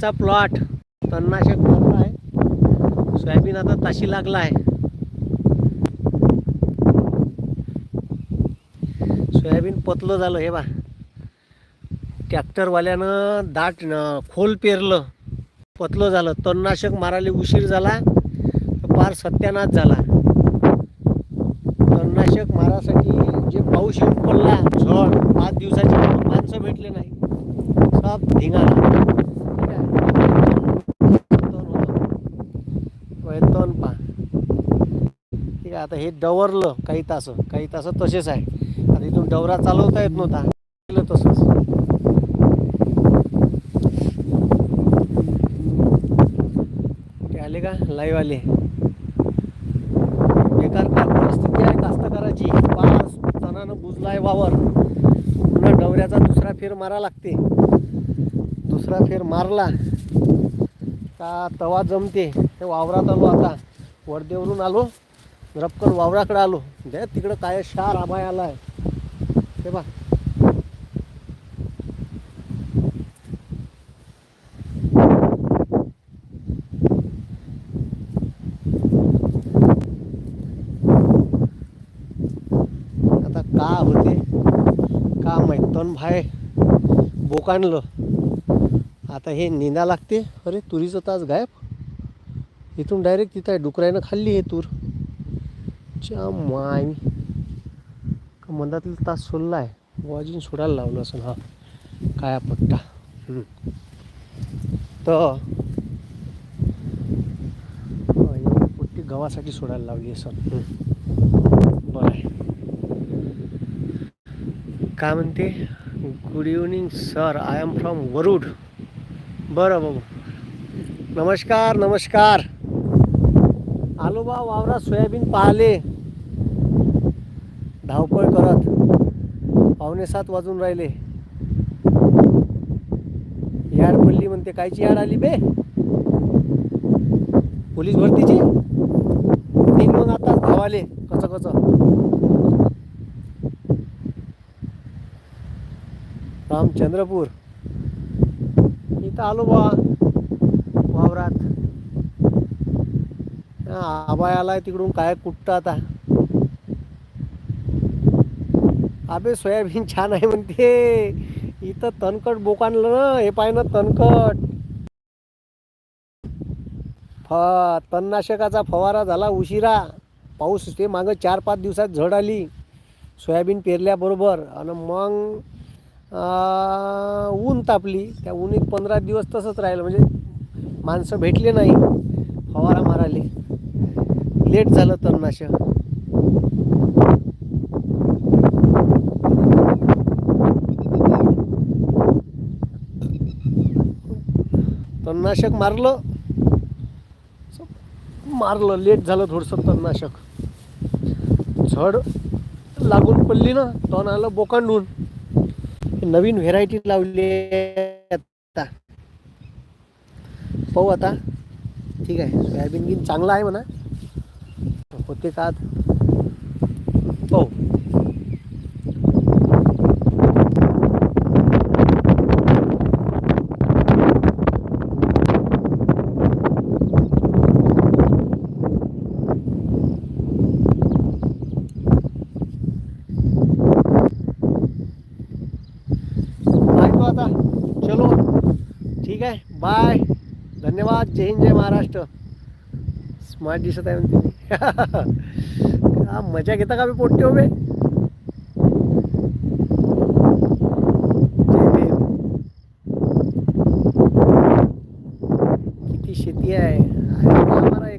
सोयाबीनचा plot तणनाशक plot आहे. Soybean आता ताशी लागला आहे. सोयाबीन पतलं झालं हे बा. ट्रॅक्टरवाल्यानं दाट खोल पेरलं. पतलं झालं. तणनाशक मारायला उशीर झाला. फार पार सत्यानाश झाला. तणनाशक मारासाठी जे पाऊस येऊन पडला झड पाच दिवसाची माणसं भेटले नाही. सब धिंगाणा ठीक आहे तण होतं. हे तण पा ठीक आहे आता हे डवरलं काही तास. काही तास तसेच आहे. आता इथून डवरा चालवता येत नव्हता. केलं तसंच. ते आले का? लाईव्ह आले. बेकार काय परिस्थिती आहे कास्तकाराची? पाच तणानं बुजलाय वावर. पुन्हा डवऱ्याचा दुसरा फेर मारा लागते. दुसरा फेर मारला. का तवा जमते. ते वावरात आलो आता. वडदेवरून आलो. रपकन वावराकडे आलो. दे तिकडं काय शार आबाय आलाय. ते बा आता का होते? का माहीत तन भाय बोकांडलं आता हे निंदा लागते. अरे तुरीचं तास गायब. इथून डायरेक्ट तिथं आहे डुकरायनं खाल्ली हे तूर. च्या माय. का तास सोडला आहे. हो, वाजून सोडायला लावलं असं हा. काया पट्टा. तर पुट्टी गव्हासाठी सोडायला लावली असं बरं. आहे काय म्हणते? Good evening sir I am from Warud बरं बाबू नमस्कार नमस्कार. आलो बा वावरात सोयाबीन पाहिले धावपळ करत. पावणे सात वाजून राहिले. याड पडली म्हणते कायची याड आली बे? पोलीस भरतीची? तीन मग आता धावाले कसं कसं. रामचंद्रपूर. इथं आलो बा वावरात हा, आबाय आलाय तिकडून काय कुठतं आता? अबे सोयाबीन छान आहे म्हणते. इथं तणकट बोकांडलं ना हे पाय ना तणकट फ तणनाशकाचा फवारा झाला उशिरा. पाऊस ते मागं चार पाच दिवसात झड आली. सोयाबीन पेरल्याबरोबर आणि मग ऊन तापली. त्या उन्हीत पंधरा दिवस तसंच राहिलं. म्हणजे माणसं भेटले नाही. फवारा माराले लेट झालं तणनाशक तणनाशक मारलं. मारलं लेट झालं थोडंसं तणनाशक झड लागून पडली ना तण आलं बोकांडून. नवीन व्हेरायटी लावली आता. पाहू आता. ठीक आहे सोयाबीन गिन चांगला आहे म्हणा. होते का? पाहू चलो ठीक है बाय। धन्यवाद जय हिंद जय महाराष्ट्र। स्मार्ट दिसत आहे म्हणते हा मजा घेता का मी पोट्टे हो उभे किती शेती आहे.